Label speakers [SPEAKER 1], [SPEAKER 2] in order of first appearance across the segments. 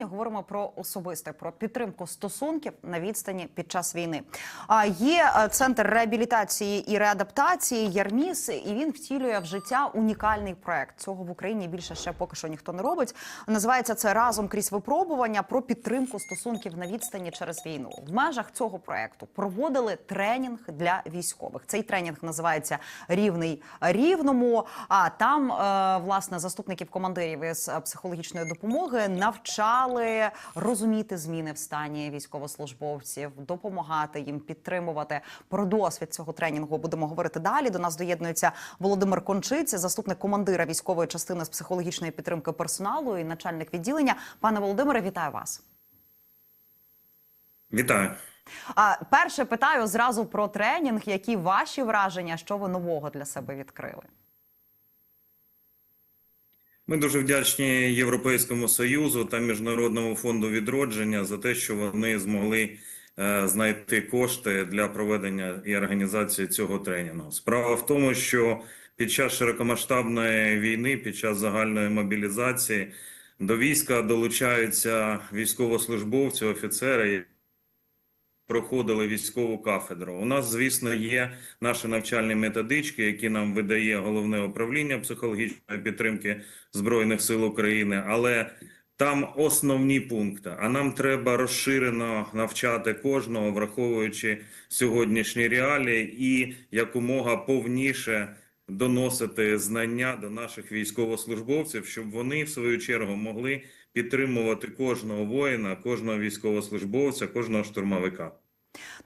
[SPEAKER 1] Говоримо про особисте, про підтримку стосунків на відстані під час війни. А є е, центр реабілітації і реадаптації Ярміс, і він втілює в життя унікальний проект. Цього в Україні більше ще поки що ніхто не робить. Називається це разом крізь випробування про підтримку стосунків на відстані через війну. В межах цього проекту проводили тренінг для військових. Цей тренінг називається Рівний рівному. А там е, власне заступників командирів із е, психологічної допомоги навчали розуміти зміни в стані військовослужбовців, допомагати їм підтримувати. Про досвід цього тренінгу будемо говорити далі. До нас доєднується Володимир Кончиць, заступник командира військової частини з психологічної підтримки персоналу і начальник відділення. Пане Володимире, вітаю вас.
[SPEAKER 2] Вітаю.
[SPEAKER 1] А перше питаю зразу про тренінг. Які ваші враження, що ви нового для себе відкрили?
[SPEAKER 2] Ми дуже вдячні Європейському Союзу та Міжнародному фонду відродження за те, що вони змогли е, знайти кошти для проведення і організації цього тренінгу. Справа в тому, що під час широкомасштабної війни, під час загальної мобілізації до війська долучаються військовослужбовці, офіцери. Проходили військову кафедру. У нас, звісно, є наші навчальні методички, які нам видає головне управління психологічної підтримки збройних сил України, але там основні пункти. А нам треба розширено навчати кожного, враховуючи сьогоднішні реалії, і якомога повніше доносити знання до наших військовослужбовців, щоб вони в свою чергу могли підтримувати кожного воїна, кожного військовослужбовця, кожного штурмовика.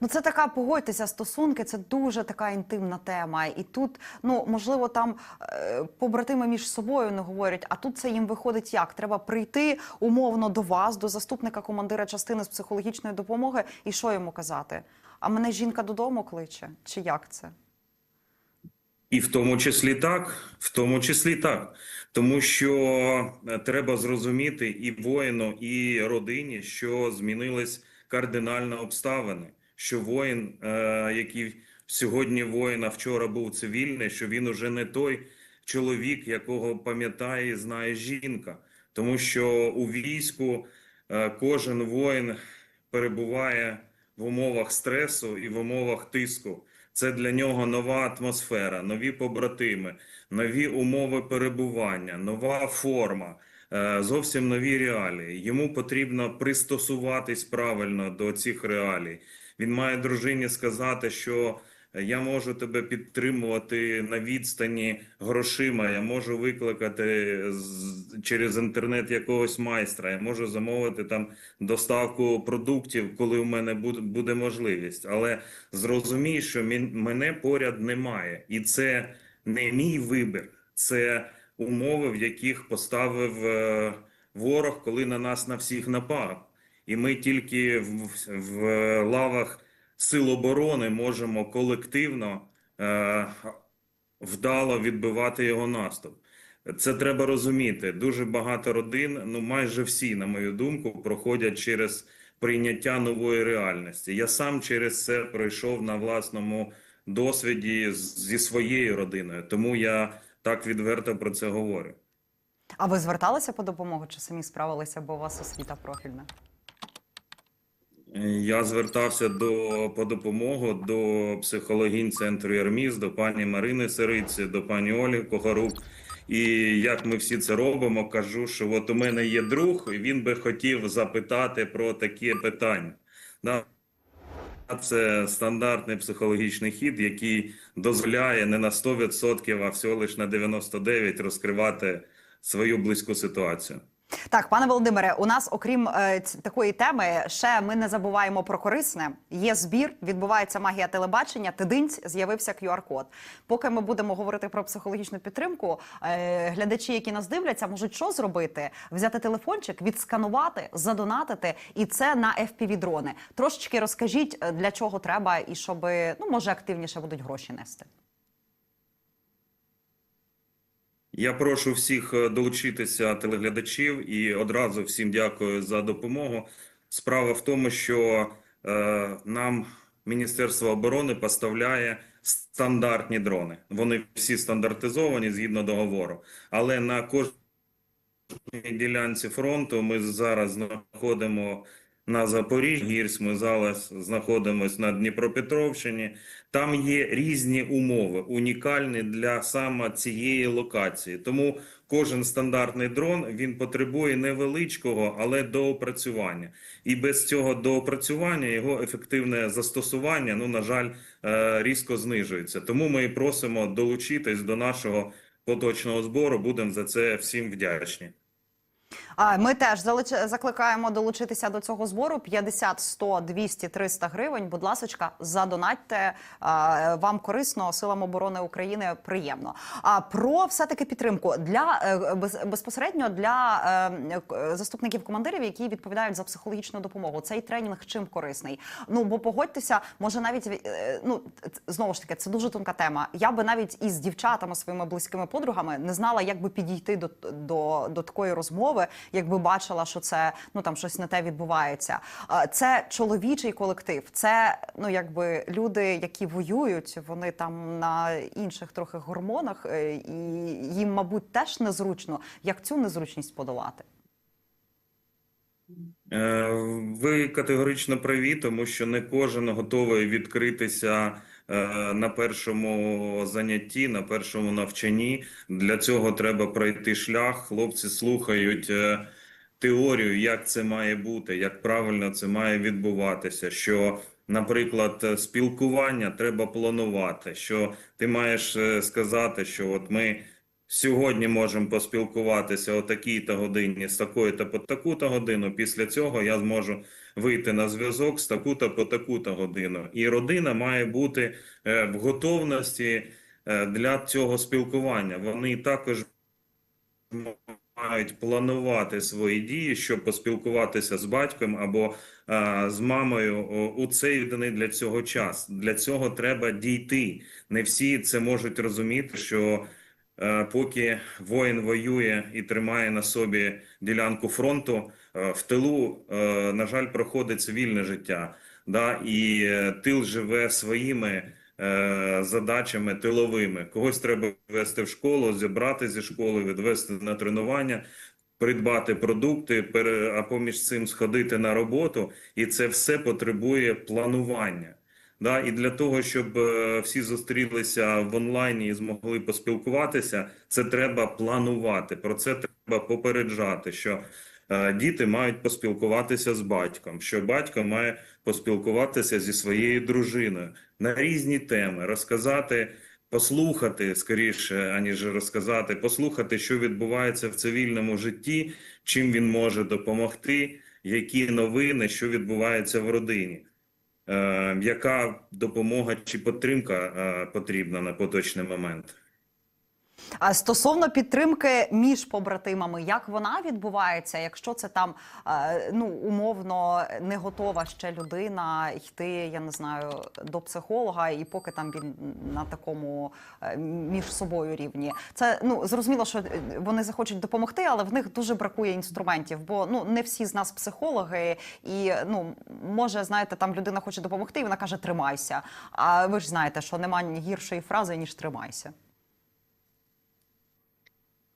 [SPEAKER 1] Ну, це така погодьтеся, стосунки. Це дуже така інтимна тема. І тут, ну можливо, там е, побратими між собою не говорять. А тут це їм виходить як? Треба прийти умовно до вас, до заступника командира частини з психологічної допомоги, і що йому казати? А мене жінка додому кличе? Чи як це?
[SPEAKER 2] І в тому числі так, в тому числі так, тому що е, треба зрозуміти і воїну, і родині, що змінились кардинально обставини. Що воїн, е, який сьогодні воїн, а вчора був цивільний, що він уже не той чоловік, якого пам'ятає і знає жінка, тому що у війську е, кожен воїн перебуває в умовах стресу і в умовах тиску. Це для нього нова атмосфера, нові побратими, нові умови перебування, нова форма, е, зовсім нові реалії. Йому потрібно пристосуватись правильно до цих реалій. Він має дружині сказати, що я можу тебе підтримувати на відстані грошима. Я можу викликати через інтернет якогось майстра. Я можу замовити там доставку продуктів, коли у мене буде, можливість. Але зрозумій, що мене поряд немає, і це не мій вибір, це умови, в яких поставив е, ворог, коли на нас на всіх напав. І ми тільки в, в лавах сил оборони можемо колективно е, вдало відбивати його наступ. Це треба розуміти. Дуже багато родин, ну майже всі, на мою думку, проходять через прийняття нової реальності. Я сам через це пройшов на власному досвіді зі своєю родиною, тому я так відверто про це говорю.
[SPEAKER 1] А ви зверталися по допомогу чи самі справилися, бо у вас освіта профільна?
[SPEAKER 2] Я звертався до по допомогу до психологінь центру Єрміс, до пані Марини Сириці, до пані Олі Когорук. І як ми всі це робимо, кажу, що от у мене є друг, і він би хотів запитати про такі питання. Це стандартний психологічний хід, який дозволяє не на 100%, а всього лише на 99% розкривати свою близьку ситуацію.
[SPEAKER 1] Так, пане Володимире, у нас, окрім е, такої теми, ще ми не забуваємо про корисне. Є збір, відбувається магія телебачення. Тидинць з'явився QR-код. Поки ми будемо говорити про психологічну підтримку, е, глядачі, які нас дивляться, можуть що зробити? Взяти телефончик, відсканувати, задонатити, і це на fpv дрони. Трошечки розкажіть, е, для чого треба, і щоб ну може активніше будуть гроші нести.
[SPEAKER 2] Я прошу всіх е, долучитися телеглядачів і одразу всім дякую за допомогу. Справа в тому, що е, нам Міністерство оборони поставляє стандартні дрони. Вони всі стандартизовані згідно договору, але на кожен ділянці фронту. Ми зараз знаходимо на Запоріжжі, ми зараз знаходимося на Дніпропетровщині. Там є різні умови, унікальні для саме цієї локації. Тому кожен стандартний дрон він потребує невеличкого, але доопрацювання. І без цього доопрацювання його ефективне застосування, ну на жаль, е, різко знижується. Тому ми просимо долучитись до нашого поточного збору. Будемо за це всім вдячні.
[SPEAKER 1] Ми теж закликаємо долучитися до цього збору 50, 100, 200, 300 гривень. Будь ласочка, задонатьте вам корисно силам оборони України приємно. А про все таки підтримку для е, без, безпосередньо для е, заступників командирів, які відповідають за психологічну допомогу. Цей тренінг чим корисний? Ну бо погодьтеся, може навіть е, ну знову ж таки, це дуже тонка тема. Я би навіть із дівчатами своїми близькими подругами не знала, як би підійти до, до, до такої розмови, якби бачила, що це ну там щось не те відбувається. Це чоловічий колектив, це ну якби люди, які воюють, вони там на інших трохи гормонах, е, і їм, мабуть, теж незручно. Як цю незручність подолати?
[SPEAKER 2] Е, Ви категорично праві, тому що не кожен готовий відкритися на першому занятті, на першому навчанні. Для цього треба пройти шлях. Хлопці слухають е, теорію, як це має бути, як правильно це має відбуватися. Що, наприклад, е, спілкування треба планувати. Що ти маєш е, сказати, що от ми. Сьогодні можемо поспілкуватися о такій-то годині з такою-то по таку-то годину. Після цього я зможу вийти на зв'язок з таку-то по таку-то годину. І родина має бути е, в готовності е, для цього спілкування. Вони також мають планувати свої дії, щоб поспілкуватися з батьком або е, з мамою у цей даний для цього час. Для цього треба дійти. Не всі це можуть розуміти, що Поки воїн воює і тримає на собі ділянку фронту, е, в тилу, е, на жаль, проходить цивільне життя. Да? І е, тил живе своїми е, задачами тиловими. Когось треба вести в школу, зібрати зі школи, відвести на тренування, придбати продукти, а поміж цим сходити на роботу. І це все потребує планування. Да, і для того, щоб е, всі зустрілися в онлайні і змогли поспілкуватися, це треба планувати. Про це треба попереджати, що е, діти мають поспілкуватися з батьком, що батько має поспілкуватися зі своєю дружиною на різні теми, розказати, послухати скоріше, аніж розказати, послухати, що відбувається в цивільному житті, чим він може допомогти, які новини, що відбувається в родині. Е, яка допомога чи підтримка е, потрібна на поточний момент?
[SPEAKER 1] А стосовно підтримки між побратимами, як вона відбувається, якщо це там е, ну умовно не готова ще людина йти, я не знаю, до психолога, і поки там він на такому е, між собою рівні, це ну зрозуміло, що вони захочуть допомогти, але в них дуже бракує інструментів, бо ну не всі з нас психологи, і ну може знаєте, там людина хоче допомогти, і вона каже тримайся. А ви ж знаєте, що немає гіршої фрази ніж тримайся.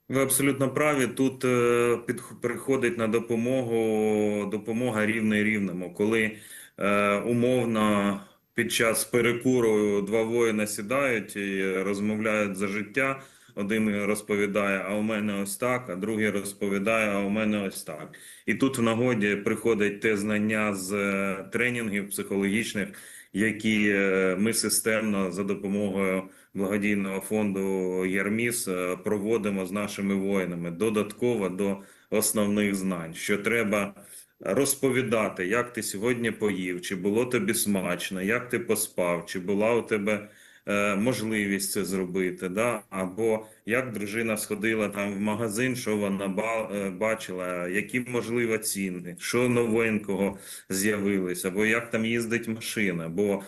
[SPEAKER 2] Ви абсолютно праві. Тут е, під, приходить на допомогу допомога рівний рівному. Коли е, умовно під час перекуру два воїна сідають і розмовляють за життя. Один розповідає, а у мене ось так, а другий розповідає, а у мене ось так. І тут в нагоді приходить те знання з е, тренінгів психологічних, які е, ми системно за допомогою благодійного фонду Єрміс е, проводимо з нашими воїнами додатково до основних знань, що треба розповідати, як ти сьогодні поїв, чи було тобі смачно, як ти поспав, чи була у тебе е, можливість це зробити, да? або як дружина сходила там в магазин, що вона е, бачила, які можливо ціни, що новенького з'явилось, або як там їздить машина. бо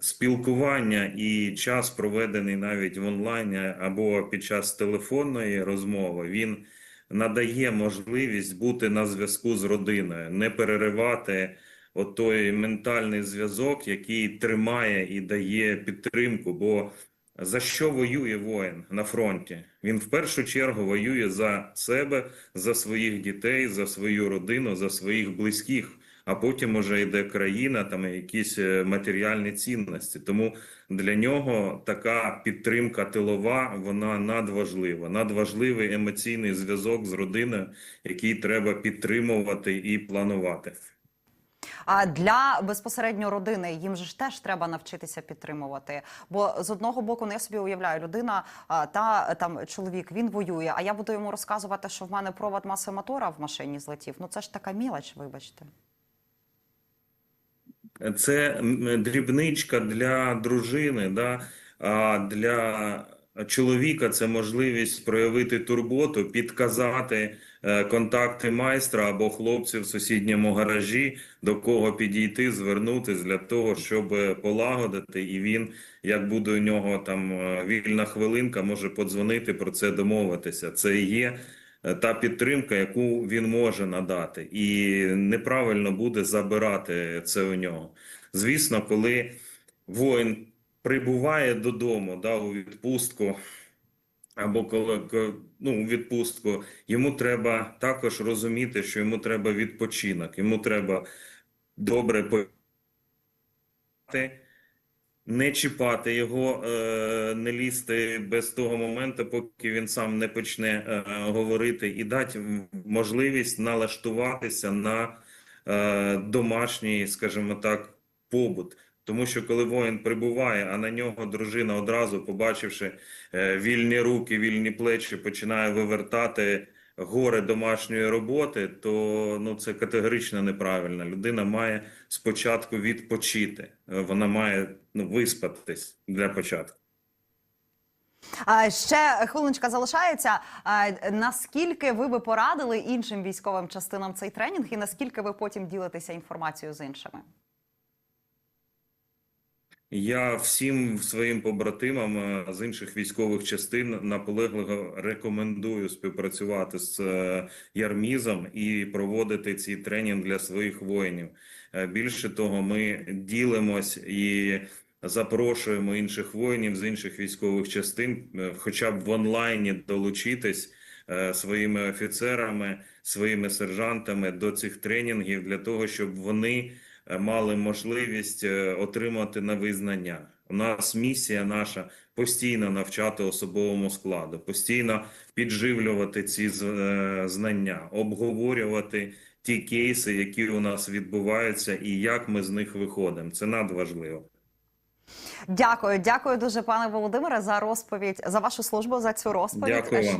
[SPEAKER 2] спілкування і час, проведений навіть в онлайні або під час телефонної розмови, він надає можливість бути на зв'язку з родиною, не переривати отой ментальний зв'язок, який тримає і дає підтримку. Бо За що воює воїн на фронті? Він в першу чергу воює за себе, за своїх дітей, за свою родину, за своїх близьких. А потім уже йде країна, там якісь е, матеріальні цінності. Тому для нього така підтримка тилова вона надважлива. Надважливий емоційний зв'язок з родиною, який треба підтримувати і планувати.
[SPEAKER 1] А для безпосередньо родини їм же ж теж треба навчитися підтримувати. Бо з одного боку, ну я собі уявляю, людина та там чоловік він воює. А я буду йому розказувати, що в мене провод маси мотора в машині злетів. Ну це ж така мілоч, вибачте.
[SPEAKER 2] Це дрібничка для дружини, да? а для чоловіка це можливість проявити турботу, підказати е, контакти майстра або хлопців в сусідньому гаражі, до кого підійти, звернутись для того, щоб полагодити. І він, як буде у нього там е, вільна хвилинка, може подзвонити про це домовитися. Це є е, та підтримка, яку він може надати, і неправильно буде забирати це у нього. Звісно, коли воїн прибуває додому да, у відпустку, або коли ну, у відпустку, йому треба також розуміти, що йому треба відпочинок, йому треба добре поїсти, не чіпати його, е, не лізти без того моменту, поки він сам не почне е, говорити, і дати можливість налаштуватися на е, домашній, скажімо так, побут. Тому що коли воїн прибуває, а на нього дружина одразу, побачивши вільні руки, вільні плечі, починає вивертати горе домашньої роботи, то ну це категорично неправильно. Людина має спочатку відпочити. Е, Вона має ну виспатись для початку.
[SPEAKER 1] А ще хвилиночка залишається. Наскільки ви би порадили іншим військовим частинам цей тренінг, і наскільки ви потім ділитеся інформацією з іншими?
[SPEAKER 2] Я всім своїм побратимам е, з інших військових частин наполегливо рекомендую співпрацювати з е, Ярмізом і проводити ці тренінг для своїх воїнів. Е, Більше того, ми ділимось і запрошуємо інших воїнів з інших військових частин, хоча б в онлайні долучитись своїми офіцерами, своїми сержантами до цих тренінгів для того, щоб вони мали можливість е, отримати нові знання. У нас місія наша постійно навчати особовому складу, постійно підживлювати ці е, знання, обговорювати ті кейси, які у нас відбуваються, і як ми з них виходимо. Це надважливо.
[SPEAKER 1] Дякую, дякую дуже, пане Володимире, за розповідь за вашу службу за цю розповідь.
[SPEAKER 2] Дякую